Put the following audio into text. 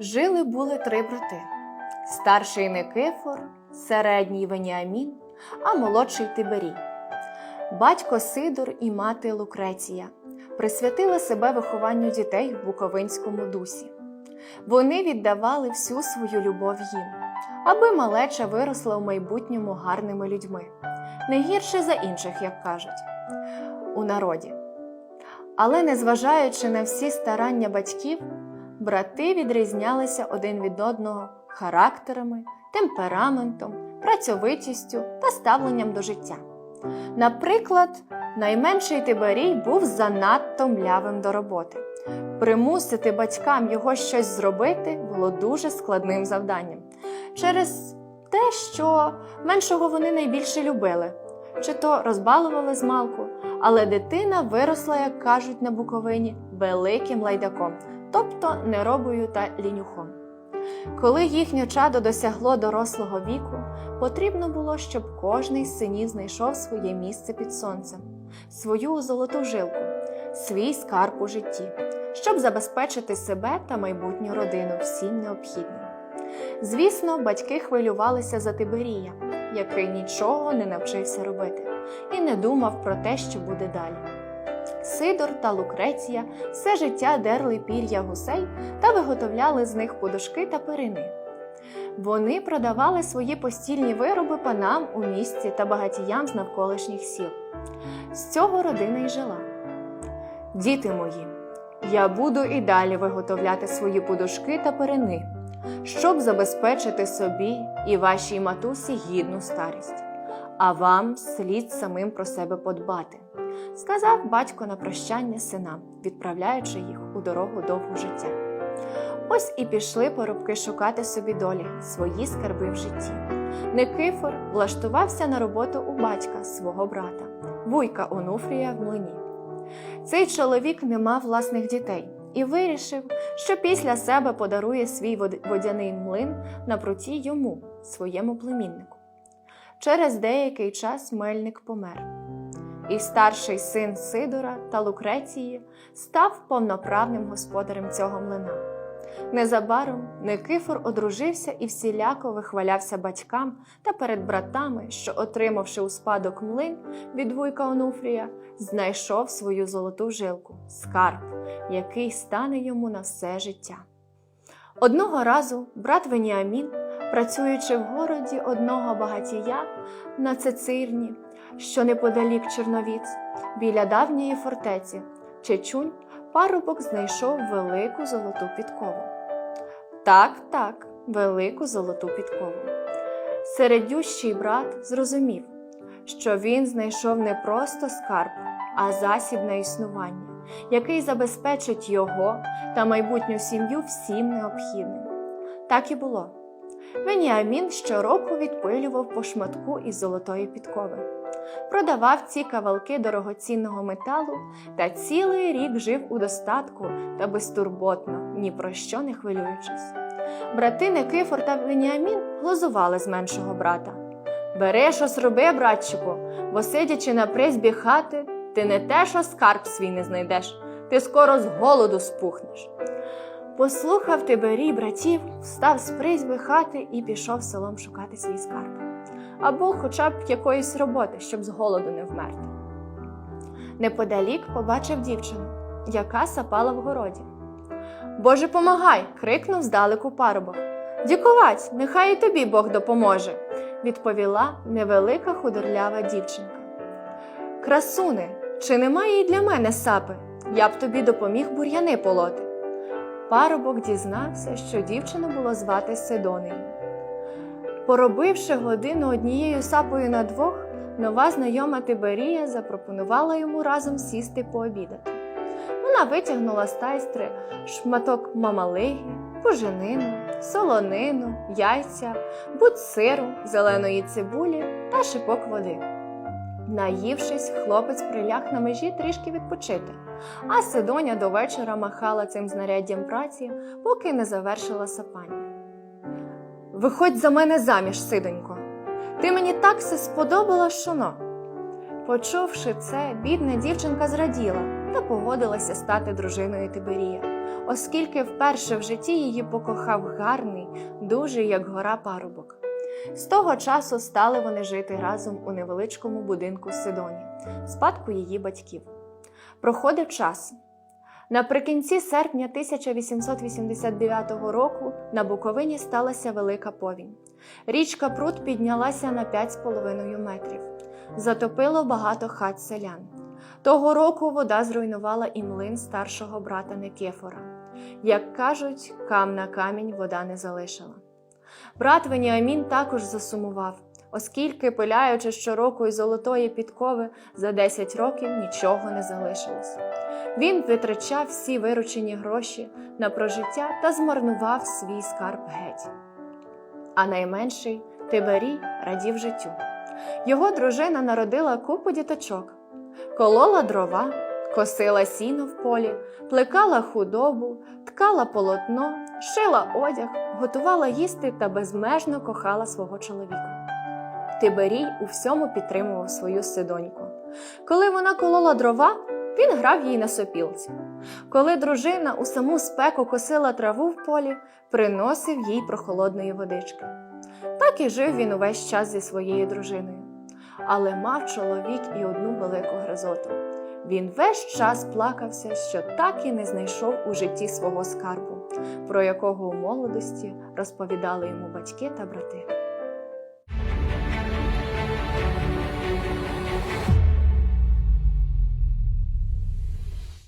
Жили були три брати: старший Никифор, середній Веніамін, а молодший Тиберій. Батько Сидор і мати Лукреція присвятили себе вихованню дітей в буковинському дусі. Вони віддавали всю свою любов їм, аби малеча виросла в майбутньому гарними людьми, не гірше за інших, як кажуть, у народі. Але незважаючи на всі старання батьків, брати відрізнялися один від одного характерами, темпераментом, працьовитістю та ставленням до життя. Наприклад, найменший Тиберій був занадто млявим до роботи. Примусити батькам його щось зробити було дуже складним завданням через те, що меншого вони найбільше любили, чи то розбалували з малку, але дитина виросла, як кажуть на Буковині, великим лайдаком, тобто неробою та лінюхом. Коли їхнє чадо досягло дорослого віку, потрібно було, щоб кожний з синів знайшов своє місце під сонцем, свою золоту жилку, свій скарб у житті, щоб забезпечити себе та майбутню родину всім необхідним. Звісно, батьки хвилювалися за Тиберія, який нічого не навчився робити, і не думав про те, що буде далі. Сидор та Лукреція все життя дерли пір'я гусей та виготовляли з них подушки та перини. Вони продавали свої постільні вироби панам у місті та багатіям з навколишніх сіл. З цього родина й жила. Діти мої, я буду і далі виготовляти свої подушки та перини, щоб забезпечити собі і вашій матусі гідну старість, а вам слід самим про себе подбати сказав батько на прощання синам, відправляючи їх у дорогу довгу життя. Ось і пішли поробки шукати собі долі, свої скарби в житті. Никифор влаштувався на роботу у батька свого брата, вуйка Онуфрія в млині. Цей чоловік не мав власних дітей і вирішив, що після себе подарує свій водяний млин на пруті йому, своєму племіннику. Через деякий час мельник помер. І старший син Сидора та Лукреції став повноправним господарем цього млина. Незабаром Никифор одружився і всіляко вихвалявся батькам та перед братами, що, отримавши у спадок млин від вуйка Онуфрія, знайшов свою золоту жилку скарб, який стане йому на все життя. Одного разу брат Веніамін, працюючи в городі одного багатія на цицирні, що неподалік Черновіць, біля давньої фортеці Чечунь, парубок знайшов велику золоту підкову. Так, так, велику золоту підкову. Середющий брат зрозумів, що він знайшов не просто скарб, а засіб на існування, який забезпечить його та майбутню сім'ю всім необхідним. Так і було. Веніамін щороку відпилював по шматку із золотої підкови продавав ці кавалки дорогоцінного металу та цілий рік жив у достатку та безтурботно, ні про що не хвилюючись. Брати Никифор та Веніамін глузували з меншого брата. Бери щось роби, братчику, бо сидячи на призбі хати, ти не те, що скарб свій не знайдеш, ти скоро з голоду спухнеш. Послухав Тиберій братів, встав з призьби хати і пішов селом шукати свій скарб або хоча б якоїсь роботи, щоб з голоду не вмерти. Неподалік побачив дівчину, яка сапала в городі. Боже, помагай! крикнув здалеку парубок. Дякувать, нехай і тобі Бог допоможе, відповіла невелика худорлява дівчинка. Красуне, чи немає і для мене сапи? Я б тобі допоміг бур'яни полоти. Парубок дізнався, що дівчину було звати Сидонею. Поробивши годину однією сапою на двох, нова знайома Тиберія запропонувала йому разом сісти пообідати. Вона витягнула з тайстри шматок мамалиги, поженину, солонину, яйця, будь сиру, зеленої цибулі та шипок води. Наївшись, хлопець приляг на межі трішки відпочити, а Сидоня до вечора махала цим знаряддям праці, поки не завершила сапання. Виходь за мене заміж, сидонько. Ти мені так все сподобала, що. Почувши це, бідна дівчинка зраділа та погодилася стати дружиною Тиберія, оскільки вперше в житті її покохав гарний, дужий, як гора парубок. З того часу стали вони жити разом у невеличкому будинку Сидоні, спадку її батьків. Проходив час. Наприкінці серпня 1889 року на Буковині сталася велика повінь. Річка Прут піднялася на 5,5 метрів. Затопило багато хат селян. Того року вода зруйнувала і млин старшого брата Никефора. Як кажуть, кам на камінь вода не залишила. Брат Веніамін також засумував, оскільки, пиляючи щороку із золотої підкови, за 10 років нічого не залишилось. Він витрачав всі виручені гроші на прожиття та змарнував свій скарб геть. А найменший Тиберій радів життю. Його дружина народила купу діточок, колола дрова, косила сіно в полі, плекала худобу, ткала полотно, шила одяг, готувала їсти та безмежно кохала свого чоловіка. Тиберій у всьому підтримував свою сидоньку. Коли вона колола дрова, він грав їй на сопілці. Коли дружина у саму спеку косила траву в полі, приносив їй прохолодної водички. Так і жив він увесь час зі своєю дружиною. Але мав чоловік і одну велику гризоту. Він весь час плакався, що так і не знайшов у житті свого скарбу, про якого у молодості розповідали йому батьки та брати.